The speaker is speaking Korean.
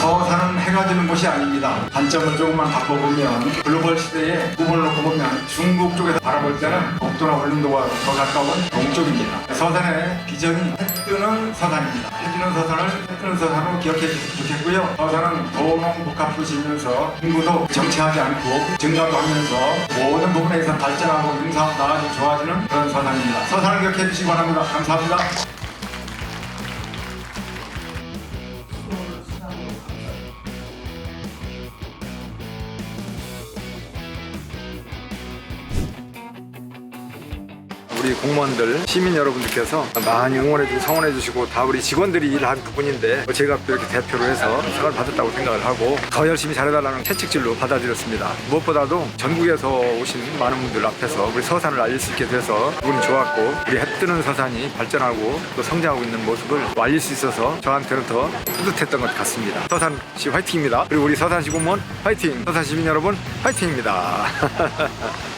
해가 지는 곳이 아닙니다. 관점을 조금만 바꿔보면 글로벌 시대에 구분을 놓고 보면 중국 쪽에서 바라볼 때는 독도나 울릉도와 더 가까운 동쪽입니다. 서산의 비전이 해뜨는 서산입니다. 해뜨는 서산을 해뜨는 서산으로 기억해 주시면 좋겠고요. 서산은 도농복합도시면서 인구도 정체하지 않고 증가도 하면서 모든 부분에서 발전하고 인사하고 나아지고 좋아지는 그런 서산입니다. 서산을 기억해 주시기 바랍니다. 감사합니다. 우리 공무원들, 시민 여러분들께서 많이 응원해주고 성원해주시고 다 우리 직원들이 일한 부분인데 제가 또 이렇게 대표로 해서 상을 받았다고 생각을 하고 더 열심히 잘해달라는 채찍질로 받아들였습니다. 무엇보다도 전국에서 오신 많은 분들 앞에서 우리 서산을 알릴 수 있게 돼서 기분이 좋았고 우리 해뜨는 서산이 발전하고 또 성장하고 있는 모습을 또 알릴 수 있어서 저한테는 더 뿌듯했던 것 같습니다. 서산시 화이팅입니다. 그리고 우리 서산시 공무원 화이팅! 서산 시민 여러분 화이팅입니다.